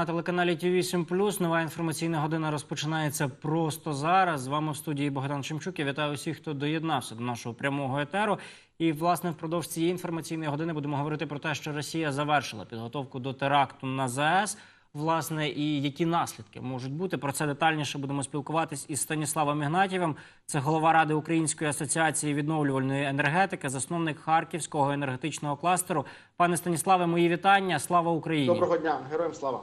На телеканалі ТІВІ 7 нова інформаційна година розпочинається просто зараз. З вами в студії Богдан Шемчук. Я вітаю усіх, хто доєднався до нашого прямого етеру. І власне впродовж цієї інформаційної години будемо говорити про те, що Росія завершила підготовку до теракту на ЗАЕС. Власне, і які наслідки можуть бути про це детальніше будемо спілкуватись із Станіславом Ігнатєвим. Це голова ради Української асоціації відновлювальної енергетики, засновник харківського енергетичного кластеру. Пане Станіславе, мої вітання. Слава Україні! Доброго дня, героям слава.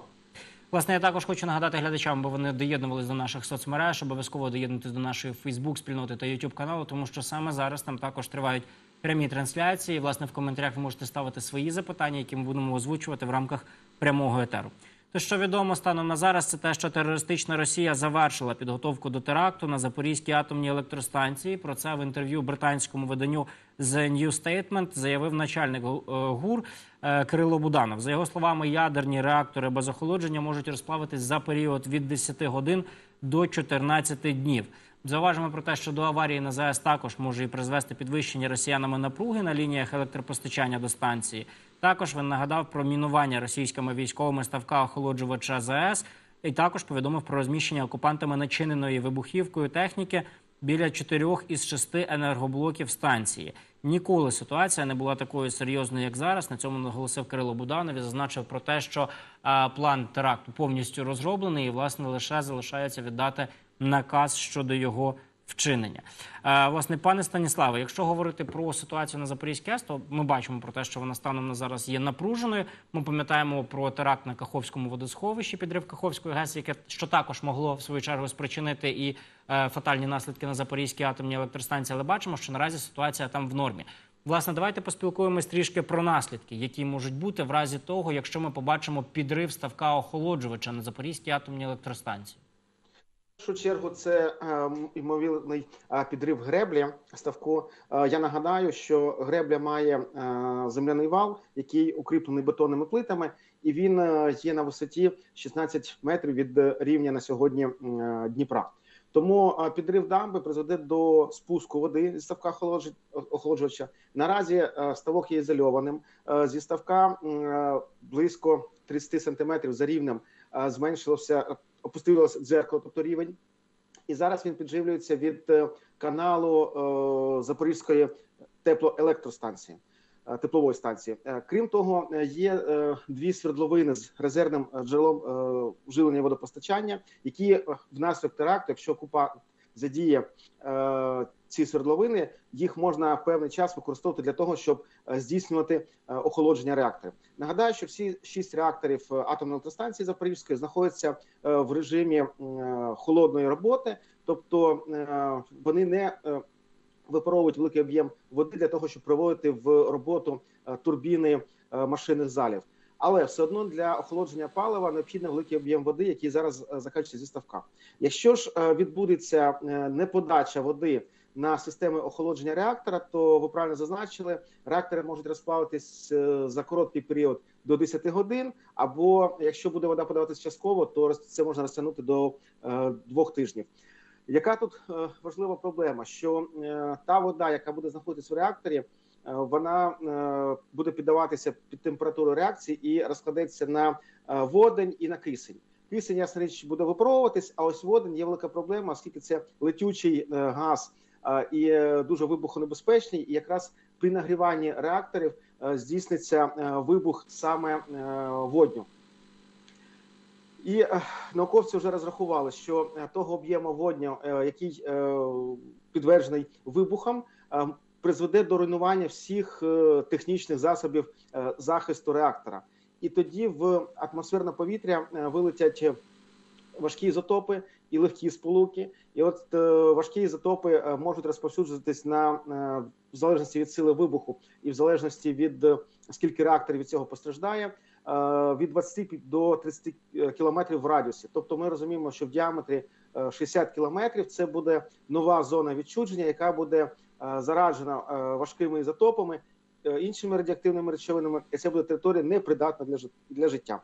Власне, я також хочу нагадати глядачам, бо вони доєднувалися до наших соцмереж, обов'язково доєднутися до нашої Фейсбук спільноти та Ютуб каналу, тому що саме зараз там також тривають прямі трансляції. Власне, в коментарях ви можете ставити свої запитання, які ми будемо озвучувати в рамках прямого етеру. То, що відомо станом на зараз, це те, що терористична Росія завершила підготовку до теракту на Запорізькій атомній електростанції. Про це в інтерв'ю британському виданню The New Statement заявив начальник е, ГУР е, Кирило Буданов. За його словами, ядерні реактори без охолодження можуть розплавитись за період від 10 годин до 14 днів. Зауважимо про те, що до аварії на ЗАЕС також може і призвести підвищення росіянами напруги на лініях електропостачання до станції. Також він нагадав про мінування російськими військовими ставка охолоджувача ЗАЕС і також повідомив про розміщення окупантами начиненої вибухівкою техніки біля чотирьох із шести енергоблоків станції. Ніколи ситуація не була такою серйозною, як зараз. На цьому наголосив Кирило Буданов і зазначив про те, що а, план теракту повністю розроблений, і власне лише залишається віддати наказ щодо його вчинення. Е, власне, пане Станіславе, якщо говорити про ситуацію на Запорізькій АЕС, то ми бачимо про те, що вона станом на зараз є напруженою. Ми пам'ятаємо про теракт на Каховському водосховищі, підрив Каховської ГЕС, яке що також могло в свою чергу спричинити і е, фатальні наслідки на Запорізькій атомній електростанції. Але бачимо, що наразі ситуація там в нормі. Власне, давайте поспілкуємось трішки про наслідки, які можуть бути в разі того, якщо ми побачимо підрив ставка охолоджувача на Запорізькій атомній електростанції. Першу чергу це е, ймовірний е, підрив греблі ставку. Е, я нагадаю, що гребля має е, земляний вал, який укріплений бетонними плитами, і він е, є на висоті 16 метрів від е, рівня на сьогодні е, Дніпра. Тому е, підрив дамби призведе до спуску води зі ставка охолоджувача. Наразі е, ставок є ізольованим. Е, Зі ставка е, близько 30 сантиметрів за рівнем е, зменшилося опустилося дзеркало, тобто рівень, і зараз він підживлюється від е, каналу е, Запорізької теплоелектростанції, е, теплової станції. Крім того, є дві свердловини з резервним джерелом е, водопостачання, які внаслідок теракту, якщо купа задіє ці свердловини, їх можна певний час використовувати для того, щоб е, здійснювати е, охолодження реакторів. Нагадаю, що всі шість реакторів е, атомної електростанції Запорізької знаходяться в режимі холодної роботи, тобто вони не випаровують великий об'єм води для того, щоб проводити в роботу турбіни машинних залів. Але все одно для охолодження палива необхідний великий об'єм води, який зараз закачується зі ставка. Якщо ж відбудеться неподача води на системи охолодження реактора, то ви правильно зазначили, реактори можуть розплавитись е, за короткий період до 10 годин. Або якщо буде вода подаватися частково, то це можна розтягнути до е, двох тижнів. Яка тут е, важлива проблема? Що та вода, яка буде знаходитися в реакторі, вона буде піддаватися під температуру реакції і розкладеться на водень і на кисень. Кисень, ясна річ, буде випаровуватись, а ось водень є велика проблема, оскільки це летючий газ і е, дуже вибухонебезпечний. І якраз при нагріванні реакторів е, здійсниться е, вибух саме водню. І науковці вже розрахували, що того об'єму водню, який підтверджений вибухом, призведе до руйнування всіх технічних засобів захисту реактора. І тоді в атмосферне повітря вилетять важкі ізотопи і легкі сполуки. І от е, важкі ізотопи е, можуть розповсюджуватись на е, в залежності від сили вибуху і в залежності від скільки реакторів від цього постраждає. Від 20 до 30 кілометрів в радіусі, тобто ми розуміємо, що в діаметрі е, 60 кілометрів це буде нова зона відчудження, яка буде зараджена важкими ізотопами, іншими радіоактивними речовинами, і це буде територія непридатна для жит- для життя.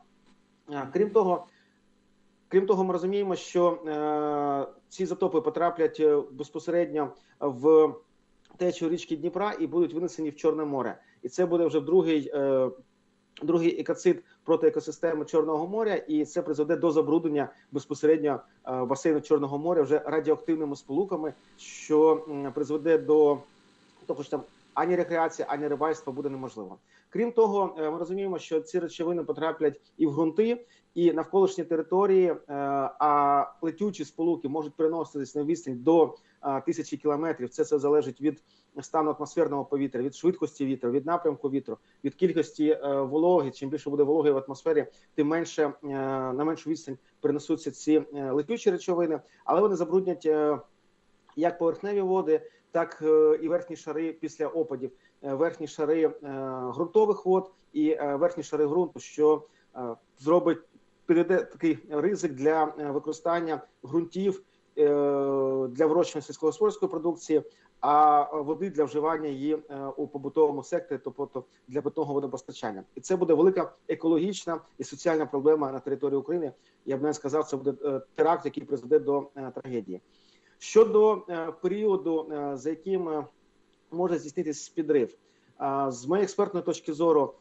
Крім того, крім того, ми розуміємо, що е, ці ізотопи потраплять е, безпосередньо в течію річки Дніпра і будуть винесені в Чорне море. І це буде вже другий, е, другий екоцид проти екосистеми Чорного моря, і це призведе до забруднення безпосередньо е, басейну Чорного моря вже радіоактивними сполуками, що м, призведе до того, що там ані рекреація, ані рибальство буде неможливо. Крім того, е, ми розуміємо, що ці речовини потраплять і в ґрунти, і навколишні території, е, а летючі сполуки можуть переноситись на відстань до е, тисячі кілометрів. Це все залежить від стану атмосферного повітря, від швидкості вітру, від напрямку вітру, від кількості вологи. Чим більше буде вологи в атмосфері, тим менше на меншу відстань перенесуться ці летючі речовини, але вони забруднять як поверхневі води, так е, і верхні шари після опадів, е, верхні шари е, ґрунтових вод і верхні шари ґрунту, що зробить підведе такий ризик для використання ґрунтів для вирощування сільськогосподарської продукції, а води для вживання її у побутовому секторі, тобто для питного водопостачання, і це буде велика екологічна і соціальна проблема на території України. Я б навіть сказав, це буде теракт, який призведе до трагедії. Щодо е, періоду, е, за яким е, може здійснитися підрив, з моєї експертної точки зору,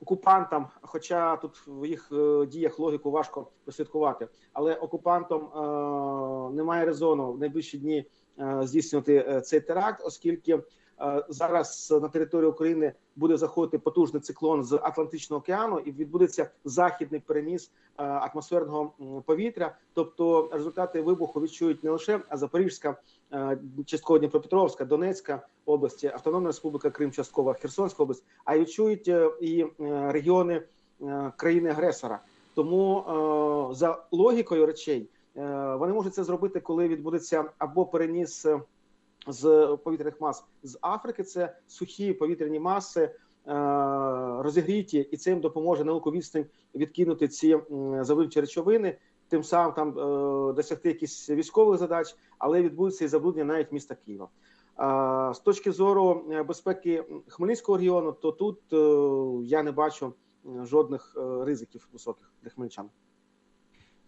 окупантам, хоча тут в їх діях логіку важко прослідкувати, але окупантам немає резону в найближчі дні здійснювати цей теракт, оскільки зараз на територію України буде заходити потужний циклон з Атлантичного океану, і відбудеться західний переніс е, атмосферного повітря. Тобто результати вибуху відчують не лише Запорізька, е, частково Дніпропетровська, Донецька області, Автономна Республіка Крим, частково Херсонська область, а відчують е, і е, регіони е, країни-агресора. Тому е, за логікою речей е, вони можуть це зробити, коли відбудеться або переніс е, з повітряних мас з Африки. Це сухі повітряні маси. е, Розігріті, і це їм допоможе на велику відстань відкинути ці м, речовини, тим самим там е, досягти якихось військових задач, але відбудеться і забруднення навіть міста Києва. З точки зору е, безпеки Хмельницького регіону, то тут е, я не бачу е, жодних е, ризиків високих для хмельничан.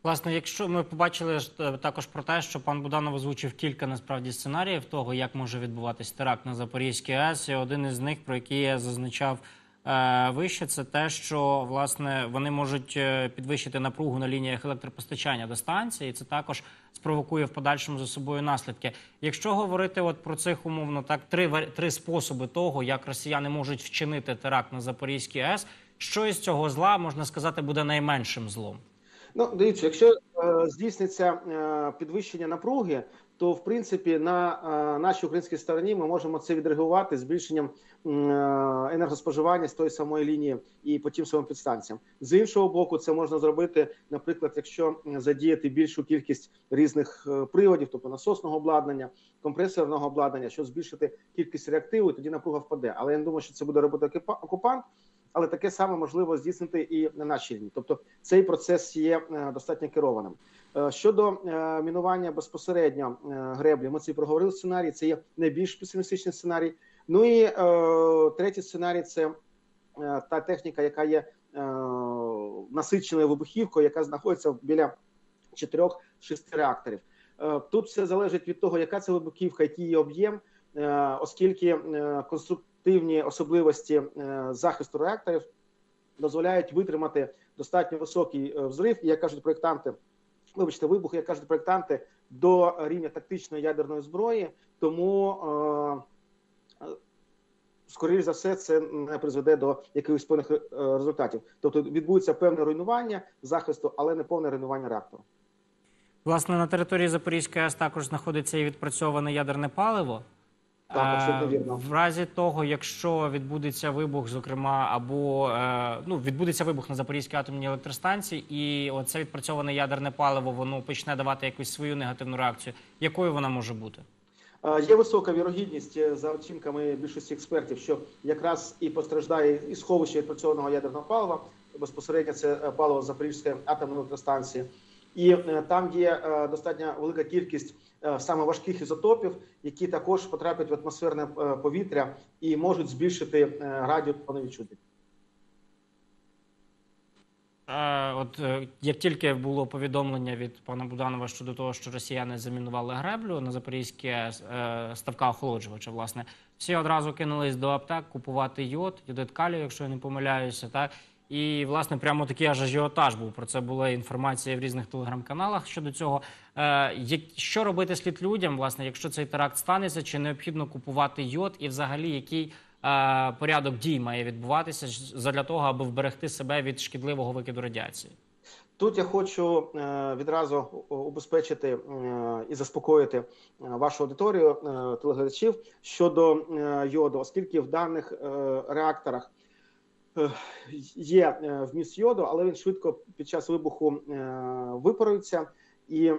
Власне, якщо ми побачили е, також про те, що пан Буданов озвучив кілька насправді сценаріїв того, як може відбуватись теракт на Запорізькій АЕС, і один із них, про який я зазначав е, вище, це те, що власне вони можуть е, підвищити напругу на лініях електропостачання до станції, і це також спровокує в подальшому за собою наслідки. Якщо говорити от про цих умовно так три три способи того, як росіяни можуть вчинити теракт на Запорізькій АЕС, що із цього зла можна сказати буде найменшим злом? Ну, дивіться, якщо е, здійсниться е, підвищення напруги, то в принципі на е, нашій українській стороні ми можемо це відреагувати збільшенням е, енергоспоживання з тої самої лінії і по тим самим підстанціям. З іншого боку, це можна зробити, наприклад, якщо задіяти більшу кількість різних е, приводів, тобто насосного обладнання, компресорного обладнання, щоб збільшити кількість реактиву, і тоді напруга впаде. Але я не думаю, що це буде робити окупа- окупант. Але таке саме можливо здійснити і на нашій рівні. Тобто цей процес є е, достатньо керованим. Е, Щодо е, мінування безпосередньо греблі, ми це проговорили сценарій. Це є найбільш песимістичний сценарій. Ну і е, третій сценарій це та техніка, яка є е, насиченою вибухівкою, яка знаходиться біля 4-6 реакторів. Е, Тут все залежить від того, яка це вибухівка, який її об'єм, е, оскільки е, конструктивні особливості е, захисту реакторів дозволяють витримати достатньо високий е, взрив, і як кажуть проєктанти, вибачте, вибух, як кажуть проєктанти, до рівня тактичної ядерної зброї. Тому, е, скоріш за все, це не призведе до якихось певних результатів. Тобто відбудеться певне руйнування захисту, але не повне руйнування реактору. Власне, на території Запорізької АЕС також знаходиться і відпрацьоване ядерне паливо. Так, абсолютно Е, вірно. В разі того, якщо відбудеться вибух, зокрема, або е, ну відбудеться вибух на Запорізькій атомній електростанції, і оце відпрацьоване ядерне паливо воно почне давати якусь свою негативну реакцію. Якою вона може бути? Е, Є висока вірогідність за оцінками більшості експертів, що якраз і постраждає і сховище відпрацьованого ядерного палива. Безпосередньо це паливо Запорізької атомної електростанції, і там є достатньо велика кількість саме важких ізотопів, які також потраплять в атмосферне е, повітря і можуть збільшити е, радіус відчути. Е, От е, як тільки було повідомлення від пана Буданова щодо того, що росіяни замінували греблю на Запорізьке е, ставка охолоджувача, власне, всі одразу кинулись до аптек купувати йод, йодит калію, якщо я не помиляюся, так І, власне, прямо такий аж ажіотаж був. Про це була інформація в різних телеграм-каналах щодо цього. Е, що робити слід людям, власне, якщо цей теракт станеться, чи необхідно купувати йод, і взагалі який е, порядок дій має відбуватися ж- для того, аби вберегти себе від шкідливого викиду радіації? Тут я хочу е, відразу убезпечити і заспокоїти вашу аудиторію телеглядачів щодо йоду, оскільки в даних реакторах є е, вміст йоду, але він швидко під час вибуху е, випарується. І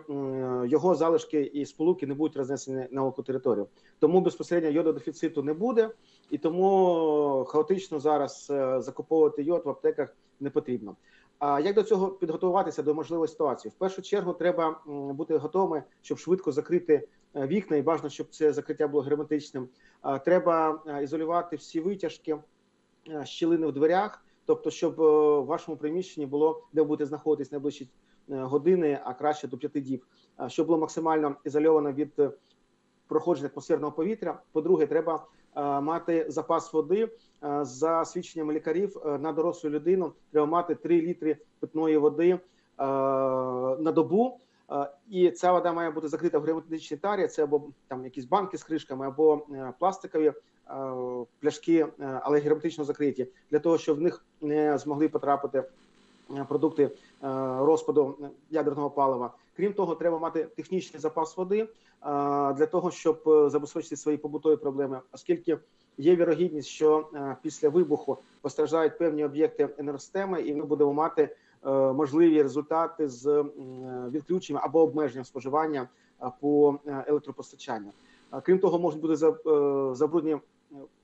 його залишки і сполуки не будуть рознесені на велику територію. Тому безпосередньо йододефіциту не буде, і тому хаотично зараз е, закуповувати йод в аптеках не потрібно. А як до цього підготуватися до можливої ситуації? В першу чергу треба бути готовими, щоб швидко закрити вікна, і бажано, щоб це закриття було герметичним. Треба ізолювати всі витяжки, щілини в дверях, тобто, щоб е, в вашому приміщенні було де ви будете знаходитись найближчі е, години, а краще до п'яти діб, щоб було максимально ізольовано від е, проходження атмосферного повітря. По-друге, треба е, мати запас води. Е, За свідченнями лікарів е, на дорослу людину треба мати 3 літри питної води е, на добу. Е, І ця вода має бути закрита в герметичній тарі. Це або там якісь банки з кришками, або е, пластикові е, пляшки, е, але герметично закриті, для того, щоб в них не змогли потрапити е, продукти е, розпаду ядерного палива. Крім того, треба мати технічний запас води е, для того, щоб е, забезпечити свої побутові проблеми, оскільки є вірогідність, що е, після вибуху постраждають певні об'єкти енергосистеми, і ми будемо мати е, можливі результати з е, відключенням або обмеженням споживання е, по е, електропостачанню. Крім того, можуть бути за- е, забруднені е,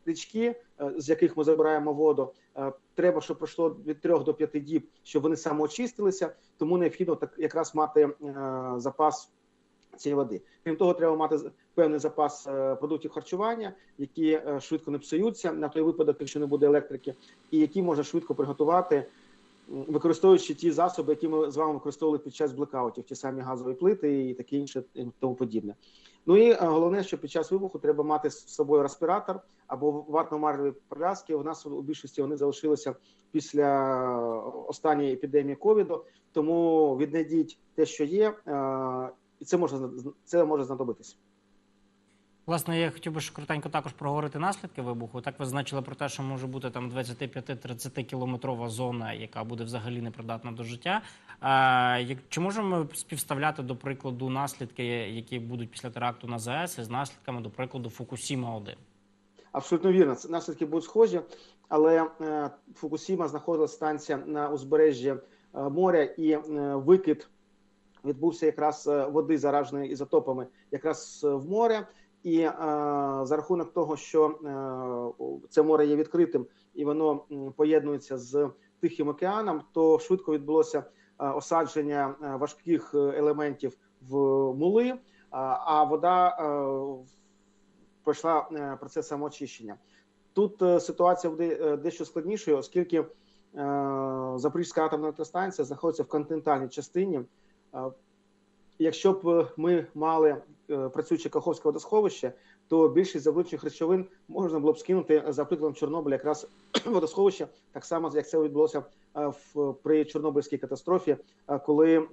річки, е, з яких ми забираємо воду. Е, Треба, щоб пройшло від 3 до 5 діб, щоб вони самоочистилися, тому необхідно так якраз мати е, запас цієї води. Крім того, треба мати певний запас продуктів харчування, які швидко не псуються на той випадок, якщо не буде електрики, і які можна швидко приготувати, використовуючи ті засоби, які ми з вами використовували під час блекаутів, ті самі газові плити і таке інше, і тому подібне. Ну і е, головне, що під час вибуху треба мати з собою респіратор або ватно-марлеві пов'язки. У нас у більшості вони залишилися після останньої епідемії ковіду. Тому віднайдіть те, що є, е, і це може це може знадобитися. Власне, я хотів би ще коротенько також проговорити наслідки вибуху. Так ви зазначили про те, що може бути там 25-30 кілометрова зона, яка буде взагалі непридатна до життя. Чи можемо ми співставляти до прикладу наслідки, які будуть після теракту на ЗАЕС, із наслідками, до прикладу, Фукусіма 1 Абсолютно вірно. Наслідки будуть схожі, але е, Фукусіма знаходилася станція на узбережжі е, моря, і е, викид відбувся якраз води, зараженої ізотопами, якраз в море. І е, за рахунок того, що е, це море є відкритим і воно поєднується з Тихим океаном, то швидко відбулося е, осадження е, важких е, елементів в мули, а, а вода е, пройшла е, процес самоочищення. Тут е, ситуація буде е, дещо складнішою, оскільки е, Запорізька атомна електростанція знаходиться в континентальній частині. Е, Якщо б е, ми мали е, працююче Каховське водосховище, то більшість забруднюючих речовин можна було б скинути за прикладом Чорнобиля, якраз водосховище, так само як це відбулося е, в при Чорнобильській катастрофі, е, коли е,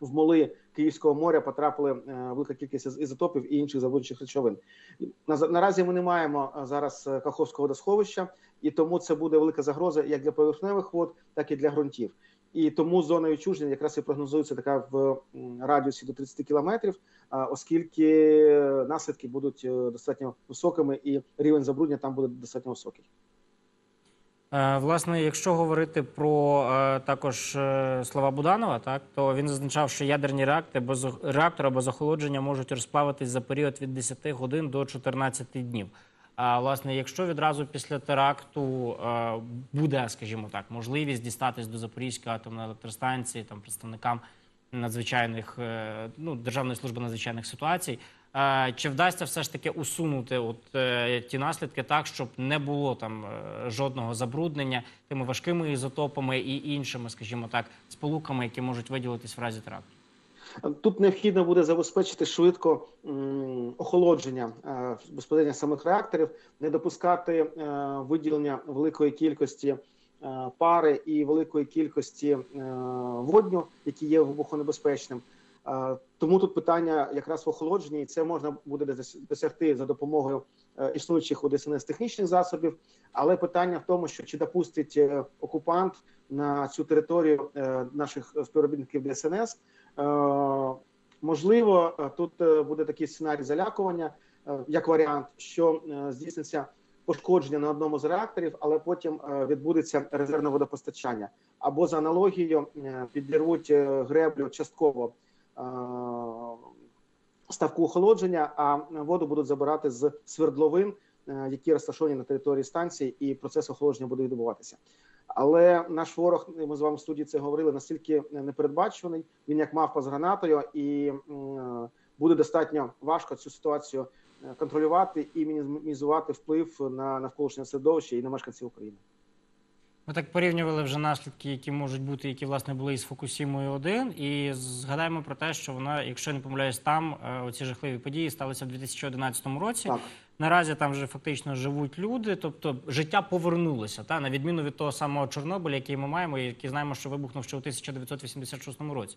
в моли Київського моря потрапили е, велика кількість із- ізотопів і інших забруднюючих речовин. На- Наразі ми не маємо е, зараз е, Каховського водосховища, і тому це буде велика загроза як для поверхневих вод, так і для ґрунтів. І тому зона відчуження якраз і прогнозується така в радіусі до 30 кілометрів, оскільки наслідки будуть е, достатньо високими, і рівень забруднення там буде достатньо високий. Е, Власне, якщо говорити про е, також слова Буданова, так то він зазначав, що ядерні реактори без реактори без охолодження можуть розплавитись за період від 10 годин до 14 днів. А власне, якщо відразу після теракту буде, скажімо так, можливість дістатись до Запорізької атомної електростанції, там представникам надзвичайних е, ну державної служби надзвичайних ситуацій. Чи вдасться все ж таки усунути от е, ті наслідки так, щоб не було там е, жодного забруднення тими важкими ізотопами і іншими, скажімо так, сполуками, які можуть виділитись в разі теракту? Тут необхідно буде забезпечити швидко охолодження безпосередньо самих реакторів, не допускати е, виділення великої кількості е, пари і великої кількості е, водню, які є вибухонебезпечним. Тому тут питання якраз в охолодженні, і це можна буде дос- досягти за допомогою існуючих у ДСНС технічних засобів. Але питання в тому, що чи допустить окупант на цю територію наших співробітників ДСНС. Е, Можливо, е, тут е, буде такий сценарій залякування, як варіант, що здійсниться пошкодження на одному з реакторів, але потім відбудеться резервне водопостачання. Або за аналогією підірвуть греблю частково ставку охолодження, а воду будуть забирати з свердловин, які розташовані на території станції, і процес охолодження буде відбуватися. Але наш ворог, ми з вами в студії це говорили, настільки непередбачуваний. Він як мавпа з гранатою, і буде достатньо важко цю ситуацію е, контролювати і мінімізувати вплив на навколишнє середовище і на мешканців України. Ми так порівнювали вже наслідки, які можуть бути, які власне були із Фукусімою 1 і згадаємо про те, що вона, якщо не помиляюсь, там е, оці жахливі події сталися в 2011 році. Так. Наразі там вже фактично живуть люди, тобто життя повернулося, та на відміну від того самого Чорнобиля, який ми маємо, і який знаємо, що вибухнув ще у 1986 році.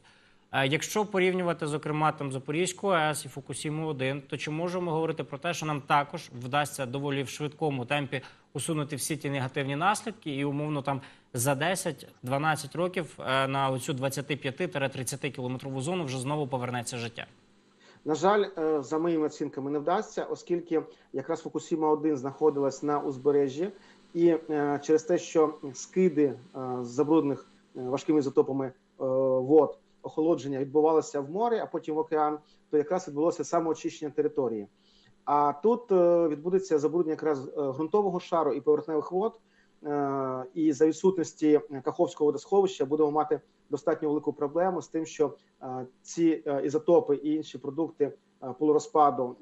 Якщо порівнювати, зокрема, там Запорізьку АЕС і Фукусіму 1 то чи можемо говорити про те, що нам також вдасться доволі в швидкому темпі усунути всі ті негативні наслідки, і умовно там за 10-12 років е, на оцю 25-30 кілометрову зону вже знову повернеться життя? На жаль, е, за моїми оцінками не вдасться, оскільки якраз Фукусіма 1 знаходилась на узбережжі, і е, через те, що скиди з забруднених е, важкими ізотопами е, вод охолодження відбувалося в море, а потім в океан, то якраз відбулося самоочищення території. А тут е, відбудеться забруднення якраз е, ґрунтового шару і поверхневих вод. Е, І за відсутності Каховського водосховища будемо мати достатньо велику проблему з тим, що ці ізотопи і інші продукти полурозпаду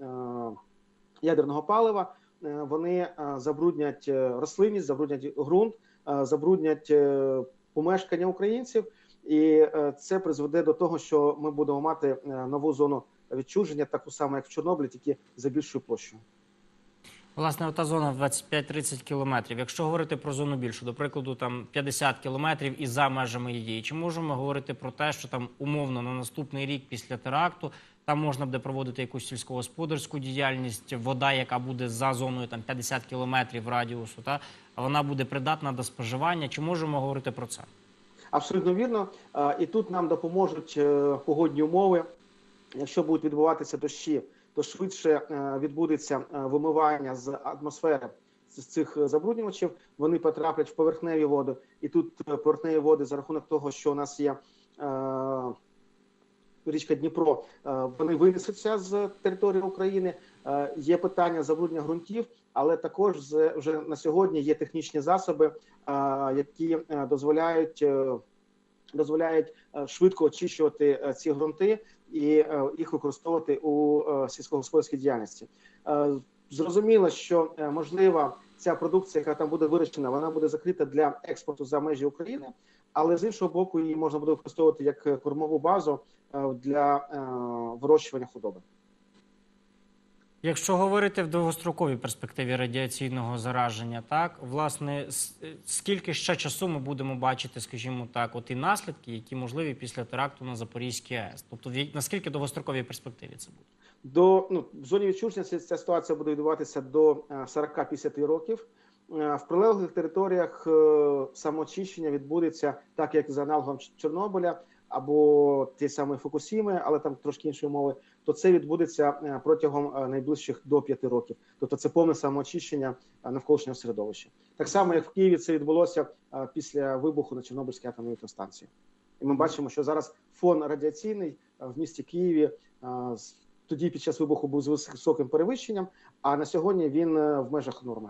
ядерного палива вони забруднять рослинність, забруднять ґрунт, забруднять помешкання українців, і е, це призведе до того, що ми будемо мати е, нову зону відчуження, таку саму як в Чорнобилі, тільки за більшою площею. Власне, ота зона в 25-30 кілометрів. Якщо говорити про зону більшу, до прикладу, там 50 кілометрів і за межами її, чи можемо говорити про те, що там умовно на наступний рік після теракту там можна буде проводити якусь сільськогосподарську діяльність, вода, яка буде за зоною там 50 кілометрів радіусу, та вона буде придатна до споживання. Чи можемо говорити про це? Абсолютно вірно. Е, І тут нам допоможуть е, погодні умови. Якщо будуть відбуватися дощі, то швидше е, відбудеться вимивання з атмосфери з цих забруднювачів. Вони потраплять в поверхневі води, і тут поверхневі води за рахунок того, що у нас є. Річка Дніпро, е, вони винесуться з території України. Е, Є питання забруднення ґрунтів, але також вже на сьогодні є технічні засоби, е, які дозволяють дозволяють швидко очищувати ці ґрунти і їх використовувати у сільськогосподарській діяльності. Зрозуміло, що можливо ця продукція, яка там буде вирощена, вона буде закрита для експорту за межі України, але з іншого боку, її можна буде використовувати як кормову базу для е, вирощування худоби. Якщо говорити в довгостроковій перспективі радіаційного зараження, так власне е, скільки ще часу ми будемо бачити, скажімо так, от і наслідки, які можливі після теракту на Запорізькій АЕС? Тобто, в наскільки довгостроковій перспективі це буде? До ну в зоні відчуження ця, ця ситуація буде відбуватися до е, 40-50 років. Е, В прилеглих територіях е, самоочищення відбудеться так, як за аналогом Чорнобиля або ті самі Фукусіми, але там трошки інші умови. То це відбудеться е, протягом е, найближчих до 5 років. Тобто це повне самоочищення е, навколишнього середовища. Так само, як в Києві це відбулося після вибуху на Чорнобильській атомній електростанції. І ми бачимо, що зараз фон радіаційний в місті Києві тоді під час вибуху був з високим перевищенням, а на сьогодні він в межах норми.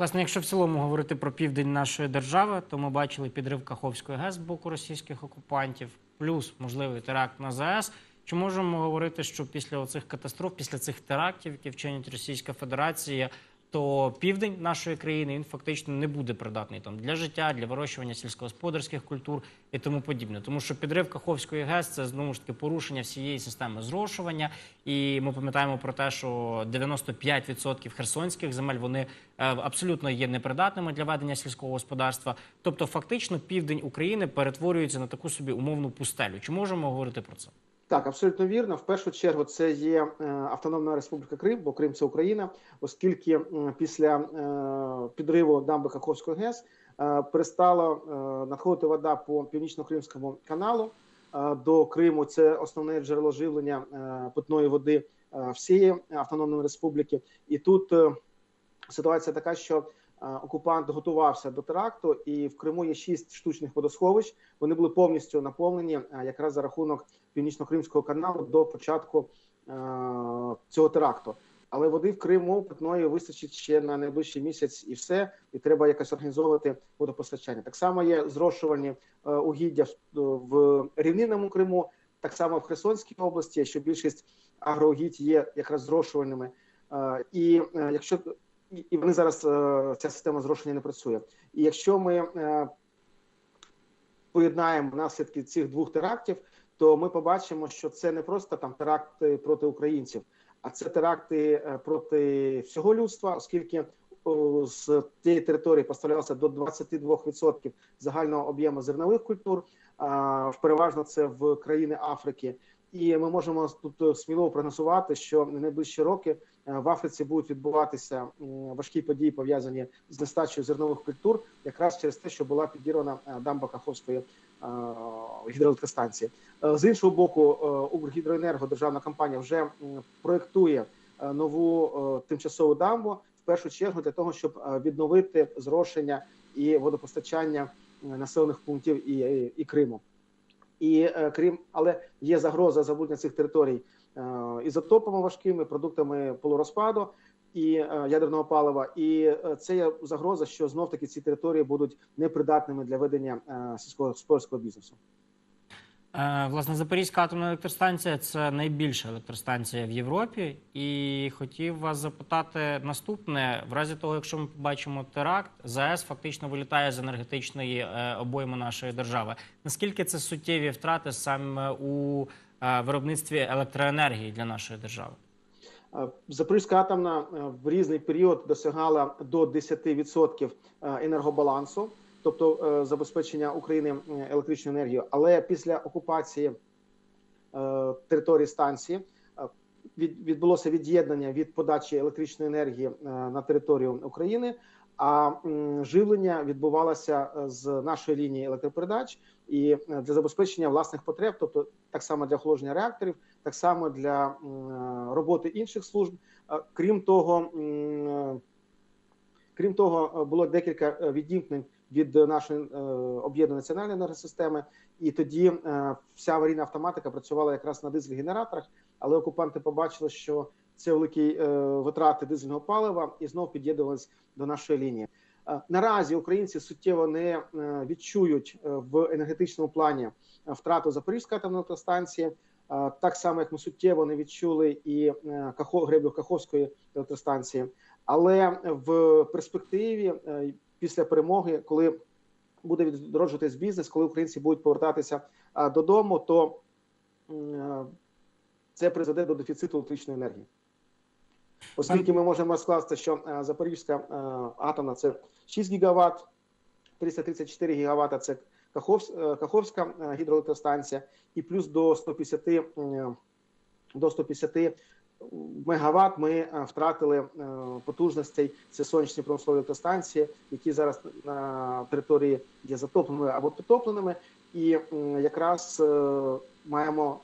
Власне, якщо в цілому говорити про південь нашої держави, то ми бачили підрив Каховської ГЕС з боку російських окупантів, плюс можливий теракт на ЗАЕС. Чи можемо говорити, що після оцих катастроф, після цих терактів, які вчинять Російська Федерація, то південь нашої країни він фактично не буде придатний там для життя, для вирощування сільськогосподарських культур і тому подібне. Тому що підрив Каховської ГЕС це знову ж таки порушення всієї системи зрошування. І ми пам'ятаємо про те, що 95% херсонських земель вони е, абсолютно є непридатними для ведення сільського господарства. Тобто, фактично, південь України перетворюється на таку собі умовну пустелю. Чи можемо говорити про це? Так, абсолютно вірно. В першу чергу це є е, Автономна Республіка Крим, бо Крим це Україна, оскільки після е, підриву дамби Каховської ГЕС е, перестала е, надходити вода по північно-кримському каналу е, до Криму. Це основне джерело живлення е, питної води е, всієї Автономної Республіки. І тут е, ситуація така, що е, окупант готувався до теракту, і в Криму є шість штучних водосховищ. Вони були повністю наповнені е, якраз за рахунок північно-кримського каналу до початку е, цього теракту. Але води в Криму питної вистачить ще на найближчий місяць, і все, і треба якось організовувати водопостачання. Так само є зрошувальні е, угіддя в, в рівнинному Криму, так само в Херсонській області, що більшість агроугідь є якраз зрошувальними. Е, і е, якщо і вони зараз е, ця система зрошення не працює. І якщо ми е, поєднаємо наслідки цих двох терактів, то ми побачимо, що це не просто там теракти проти українців, а це теракти е, проти всього людства, оскільки з тієї території поставлялося до 22% загального об'єму зернових культур. Переважно це в країни Африки. І ми можемо тут сміливо прогнозувати, що в найближчі роки е, в Африці будуть відбуватися важкі події пов'язані з нестачею зернових культур, якраз через те, що була підірвана е, дамба Каховської е, гідроелектростанції. Е, З іншого боку, е, Укргідроенерго, державна компанія, вже проектує е, нову е, тимчасову дамбу в першу чергу для того, щоб е, відновити зрошення і водопостачання е, населених пунктів і, і, і Криму. І е, крім, але є загроза забруднення цих територій е, ізотопами важкими, продуктами полурозпаду і е, ядерного палива. І е, це є загроза, що знов таки ці території будуть непридатними для ведення е, сільськогосподарського бізнесу. Власне, Запорізька атомна електростанція це найбільша електростанція в Європі. І хотів вас запитати наступне: в разі того, якщо ми побачимо теракт, ЗАЕС фактично вилітає з енергетичної обойми нашої держави. Наскільки це суттєві втрати саме у виробництві електроенергії для нашої держави? Е, Запорізька атомна е, в різний період досягала до 10% енергобалансу, тобто е, забезпечення України е, електричною енергією. Але після окупації е, території станції е, від, відбулося від'єднання від подачі електричної енергії е, на територію України. А живлення відбувалося е, з нашої лінії електропередач і е, для забезпечення власних потреб, тобто так само для охолодження реакторів, так само для роботи інших служб. Е, Крім того, е, крім того, е, було декілька е, відімкнень від нашої е, об'єднаної національної енергосистеми, і тоді е, вся аварійна автоматика працювала якраз на дизель-генераторах, але окупанти побачили, що це великі е, витрати дизельного палива, і знов під'єднувались до нашої лінії. Е, Наразі українці суттєво не е, відчують в енергетичному плані втрату Запорізької атомної електростанції, так само як ми суттєво не відчули і греблю Каховської електростанції. Але в перспективі після перемоги, коли буде відроджуватись бізнес, коли українці будуть повертатися додому, то це призведе до дефіциту електричної енергії. Оскільки ми можемо скласти, що е, Запорізька е, атомна це 6 гігават, 334 гігавата це е, Каховська гідроелектростанція, і плюс до 150, е, до 150 мегаватт ми втратили потужностей. Це сонячні промислові електростанції, які зараз на території є затопленими або підтопленими, і якраз маємо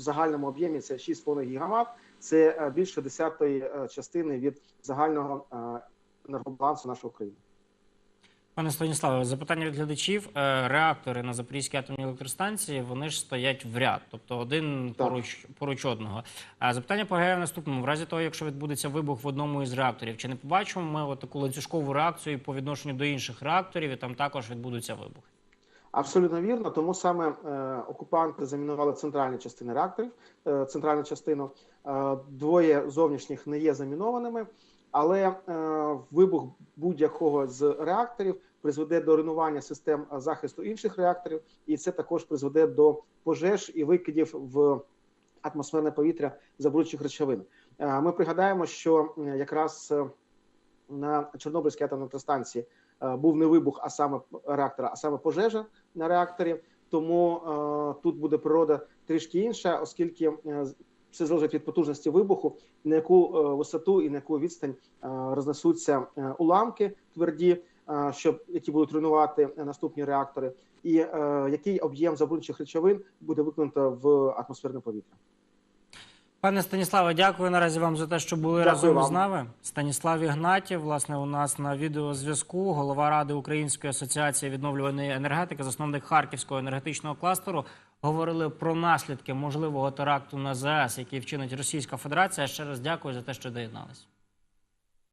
в загальному об'ємі це 6,5 гігаватт. Це е, більше десятої е, частини від загального е, енергобалансу нашої країни. Пане Станіславе, запитання від глядачів. Реактори на Запорізькій атомній електростанції вони ж стоять в ряд, тобто один Так. поруч, поруч одного. А запитання полягає в наступному: в разі того, якщо відбудеться вибух в одному із реакторів, чи не побачимо ми от таку ланцюжкову реакцію по відношенню до інших реакторів, і там також відбудуться вибухи? Абсолютно вірно, тому саме е, окупанти замінували центральні частини реакторів, е, центральну частину. Е, двоє зовнішніх не є замінованими. Але е, вибух будь-якого з реакторів призведе до руйнування систем захисту інших реакторів, і це також призведе до пожеж і викидів в атмосферне повітря забруднюючих речовин. Е, Ми пригадаємо, що е, якраз на Чорнобильській атомній е, був не вибух, а саме реактора, а саме пожежа на реакторі. Тому е, тут буде природа трішки інша, оскільки е, все залежить від потужності вибуху, на яку е, висоту і на яку відстань е, рознесуться е, уламки тверді, е, щоб які будуть руйнувати е, наступні реактори, і е, який об'єм забруднюючих речовин буде виконано в атмосферне повітря. Пане Станіславе, дякую наразі вам за те, що були Дякую разом вам. з нами. Станіслав Ігнатів, власне, у нас на відеозв'язку, голова ради Української асоціації відновлюваної енергетики, засновник харківського енергетичного кластеру. Говорили про наслідки можливого теракту на ЗАЕС, який вчинить Російська Федерація. Ще раз дякую за те, що доєднались.